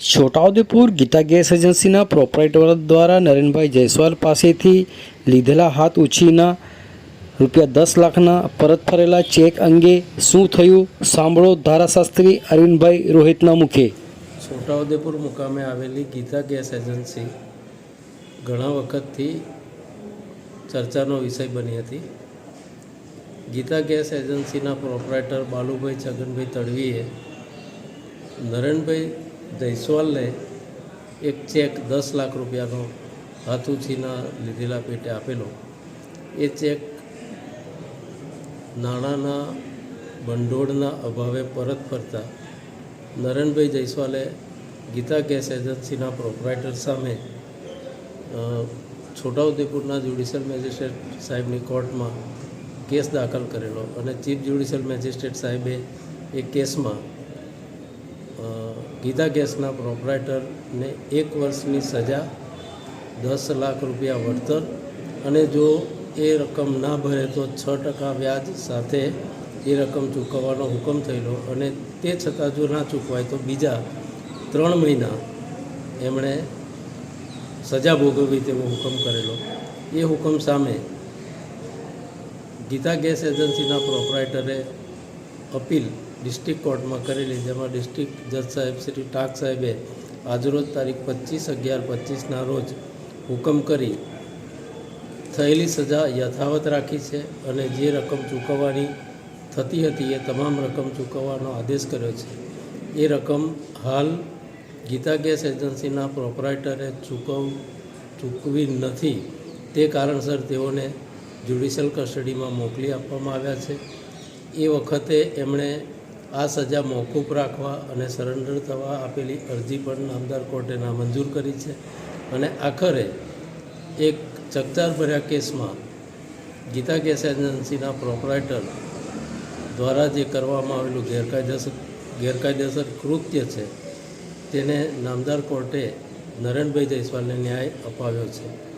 Chhota Udepur Geeta gas એજન્સીના proprietor દ્વારા નરેનભાઈ જયસ્વાલ પાસેથી લીધેલા હાથ ઉછીના રૂપિયા દસ લાખના પરત ફરેલા ચેક અંગે શું થયું સાંભળો ધારાશાસ્ત્રી અરવિંદભાઈ રોહિતના મુખે. છોટાઉદેપુર મુકામે આવેલી ગીતા ગેસ એજન્સી ઘણા વખતથી ચર્ચાનો વિષય બની હતી. ગીતા ગેસ એજન્સીના પ્રોપરાઇટર બાલુભાઈ છગનભાઈ તડવીએ નરેનભાઈ જયસ્વાલને એક ચેક દસ લાખ રૂપિયાનો હાથુછીના લીધેલા પેટે આપેલો. એ ચેક નાણાંના ભંડોળના અભાવે પરત ફરતા નરેનભાઈ જયસ્વાલે ગીતા ગેસ એજન્સીના પ્રોપરાઇટર સામે છોટાઉદેપુરના જ્યુડિશિયલ મેજિસ્ટ્રેટ સાહેબની કોર્ટમાં કેસ દાખલ કરેલો અને ચીફ જ્યુડિશિયલ મેજિસ્ટ્રેટ સાહેબે એ કેસમાં ગીતા ગેસના પ્રોપરાઇટરને એક વર્ષની સજા, દસ લાખ રૂપિયા વળતર અને જો એ રકમ ના ભરે તો છ ટકા વ્યાજ સાથે એ રકમ ચૂકવવાનો હુકમ થયેલો અને તે છતાં જો ના ચૂકવાય તો બીજા ત્રણ મહિના એમણે સજા ભોગવવી તેવો હુકમ કરેલો. એ હુકમ સામે ગીતા ગેસ એજન્સીના પ્રોપરાઇટરે અપીલ ડિસ્ટ્રિક્ટ કોર્ટમાં કરેલી, જેમાં ડિસ્ટ્રિક્ટ જજ સાહેબ શ્રી ટાક સાહેબે આજરોજ તારીખ પચીસ અગિયાર પચીસના રોજ હુકમ કરી થયેલી સજા યથાવત રાખી છે અને જે રકમ ચૂકવવાની થતી હતી એ તમામ રકમ ચૂકવવાનો આદેશ કર્યો છે. એ રકમ હાલ ગીતા ગેસ એજન્સીના પ્રોપરાઇટરે ચૂકવ, ચૂકવી નથી. તે કારણસર તેઓને જ્યુડિશિયલ કસ્ટડીમાં મોકલી આપવામાં આવ્યા છે. એ વખતે એમણે આ સજા મોકૂફ રાખવા અને સરેન્ડર થવા આપેલી અરજી પણ નામદાર કોર્ટે નામંજૂર કરી છે અને આખરે એક ચકચારભર્યા કેસમાં ગીતા ગેસ એજન્સીના પ્રોપરાઇટર દ્વારા જે કરવામાં આવેલું ગેરકાયદેસર ગેરકાયદેસર કૃત્ય છે, તેને નામદાર કોર્ટે નરેનભાઈ જયસ્વાલને ન્યાય અપાવ્યો છે.